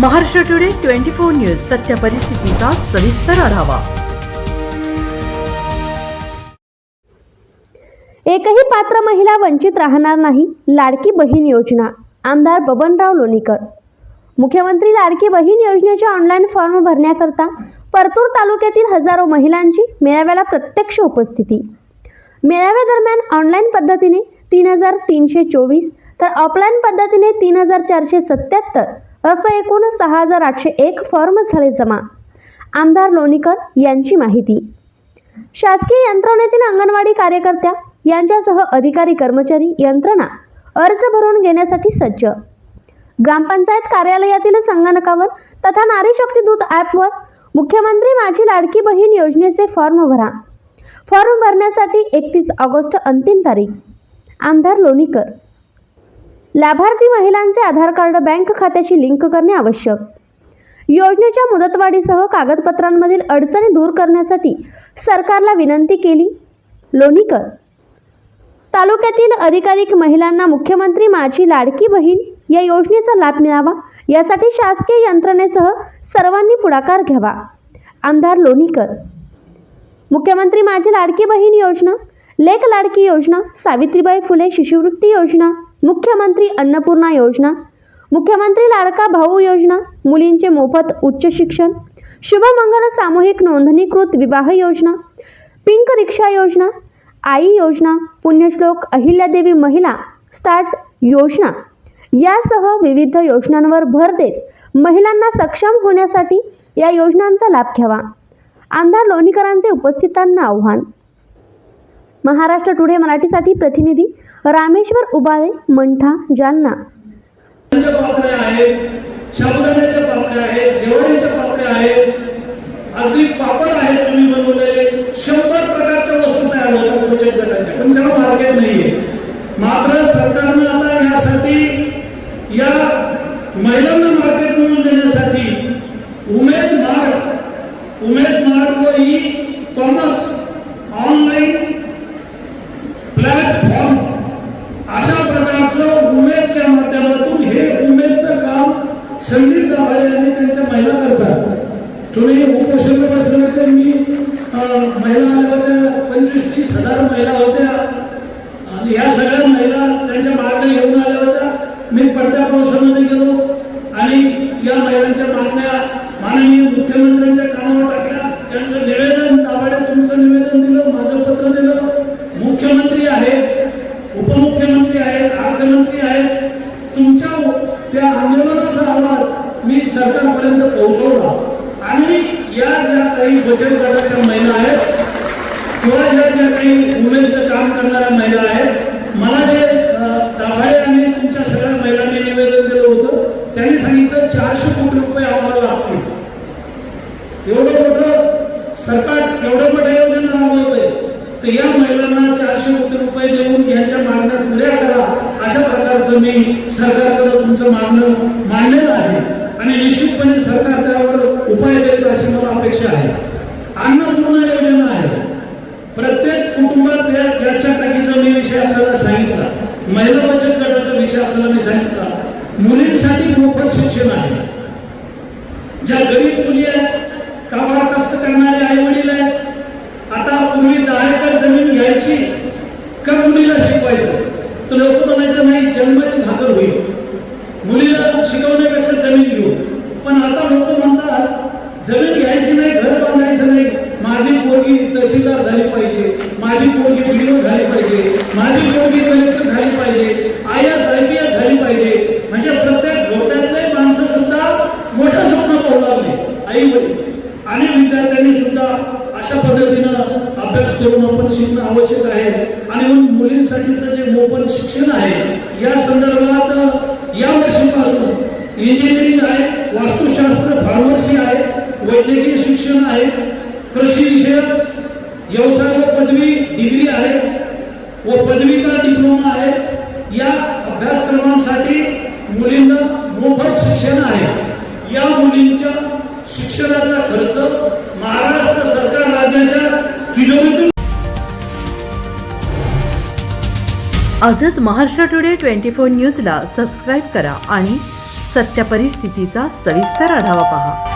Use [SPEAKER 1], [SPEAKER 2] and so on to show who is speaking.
[SPEAKER 1] Maharashtra today twenty four news सत्य परिस्थितीचा सविस्तर आढावा.
[SPEAKER 2] एकही पात्र महिला वंचित राहणार नाही लाडकी बहीण योजना आमदार बबनराव लोणीकर. मुख्यमंत्री लाडकी बहीण योजनेच्या ऑनलाईन फॉर्म भरण्याकरता परतूर तालुक्यातील हजारो महिलांची मेळाव्याला प्रत्यक्ष उपस्थिती. मेळाव्यादरम्यान ऑनलाईन पद्धतीने तीन हजार तीनशे चोवीस तर ऑफलाईन पद्धतीने तीन हजार चारशे सत्याहत्तर. असं एकूण सहा हजार आठशे एक फॉर्म झाले जमा. आमदार लोणीकर यांची माहिती. शासकीय यंत्रणेतील अंगणवाडी कार्यकर्त्या यांच्यासह अधिकारी कर्मचारी यंत्रणा अर्ज भरून घेण्यासाठी सज्ज. ग्रामपंचायत कार्यालयातील संगणकावर तथा नारी शक्ती दूत ॲपवर मुख्यमंत्री माझी लाडकी बहीण योजनेचे फॉर्म भरा. फॉर्म भरण्यासाठी एकतीस ऑगस्ट अंतिम तारीख. आमदार लोणीकर. लाभार्थी महिलांचे आधार कार्ड बँक खात्याशी लिंक करणे आवश्यक. योजनेच्या मुदतवाढीसह कागदपत्रांमधील अडचणी दूर करण्यासाठी सरकारला विनंती केली. लोणीकर. तालुक्यातील अधिकाधिक महिलांना मुख्यमंत्री माझी लाडकी बहीण या योजनेचा लाभ मिळावा यासाठी शासकीय यंत्रणेसह सर्वांनी पुढाकार घ्यावा. आमदार लोणीकर. मुख्यमंत्री माझी लाडकी बहीण योजना लेख लाडकी योजना सावित्रीबाई फुले शिष्यवृत्ती योजना मुख्यमंत्री अन्नपूर्णा योजना मुख्यमंत्री लाडका भाऊ योजना मुलींचे मोफत उच्च शिक्षण शुभमंगल सामूहिक नोंदणीकृत विवाह योजना पिंक रिक्षा योजना आई योजना पुण्यश्लोक अहिल्यादेवी महिला स्टार्ट योजना. यासह विविध योजनांवर भर देत महिलांना सक्षम होण्यासाठी या योजनांचा लाभ घ्यावा. आमदार लोणीकरांचे उपस्थितांना आव्हान. महाराष्ट्र टुडे मराठीसाठी प्रतिनिधी रामेश्वर उबाळे मंठा जालना.
[SPEAKER 3] आहेत आहेत तुम्ही उपोषण बसले होते मी महिला आल्या होत्या पंचवीस तीस हजार महिला होत्या आणि ह्या सगळ्या महिला त्यांच्या मागण्या घेऊन आल्या होत्या मी पडत्या पावसामध्ये गेलो आणि या महिलांच्या मागण्या माननीय मुख्यमंत्र्यांच्या कानावर टाकल्या त्यांचं निवेदन दाभाडे तुमचं निवेदन दिलं माझं पत्र दिलं मुख्यमंत्री आहेत उपमुख्यमंत्री आहेत अर्थमंत्री आहेत तुमच्या त्या आंदोलनाचा आवाज मी सरकारपर्यंत पोहोचवला आणि या ज्या काही बचत महिला आहेत. किंवा या ज्या काही वुमेनचं काम करणाऱ्या महिला आहेत. मला जे दाभाडे आणि तुमच्या सगळ्या महिलांनी निवेदन दिलं होतं त्यांनी सांगितलं चारशे कोटी रुपये आम्हाला लागतील. एवढं मोठं सरकार एवढं मोठं आयोजन राबवतंय. तर या महिलांना चारशे कोटी रुपये देऊन यांच्या मागण्या पुऱ्या करा. अशा प्रकारचं मी सरकारकडे तुमचं मागणं मांडलेलं आहे. आणि निश्चितपणे सरकार त्यावर उपाय देईल अशी मला अपेक्षा आहे. अन्नपूर्णा योजना आहे. प्रत्येक कुटुंबात त्याच्या याच्या टाकीचा मी विषय आपल्याला सांगितला. महिला बचत गटाचा विषय आपल्याला मी सांगितला. मुलींसाठी मोफत शिक्षण आहे. ज्या गरीब मुली आहेत काबार कष्ट करणारे आई वडील आहेत आता पूर्वी दहा एकर जमीन घ्यायची का मुलीला शिकवायचं? तर लोक म्हणायचं नाही जन्माची भाकर होईल. मुलीला शिकवण्यापेक्षा जमीन घेऊ पण आता लोक म्हणतात जमीन घ्यायची नाही घर बांधायचं नाही माझी पोरगी तहसीलदार झाली पाहिजे माझी पोरगी पीडीओ झाली पाहिजे. माझी पोरगी कलेक्टर झाली पाहिजे. आया साहेबिया झाली पाहिजे. म्हणजे प्रत्येक घोट्यातले माणसं सुद्धा मोठं स्वप्न पाहू लागले. आई वडील आणि विद्यार्थ्यांनी सुद्धा अशा पद्धतीनं अभ्यास करून आपण शिकणं आवश्यक आहे. आणि मग मुलींसाठीचं जे मोफत शिक्षण आहे या संदर्भात या वर्षीपासून इंजिनिअरिंग आहे वास्तुशास्त्र फार्मसी आहे वैद्यकीय शिक्षण आहे सर्व पदवी डिग्री आहे व पदविका डिप्लोमा आहे. या अभ्यासक्रमांसाठी मुलींना मोफत शिक्षण आहे. या मुलींच्या शिक्षणाचा खर्च महाराष्ट्र सरकार राज्याच्या तिजोरीतून
[SPEAKER 1] आजच महाराष्ट्र टुडे ट्वेंटी फोर न्यूजला सबस्क्राईब करा आणि सत्य परिस्थितीचा सविस्तर आढावा पहा.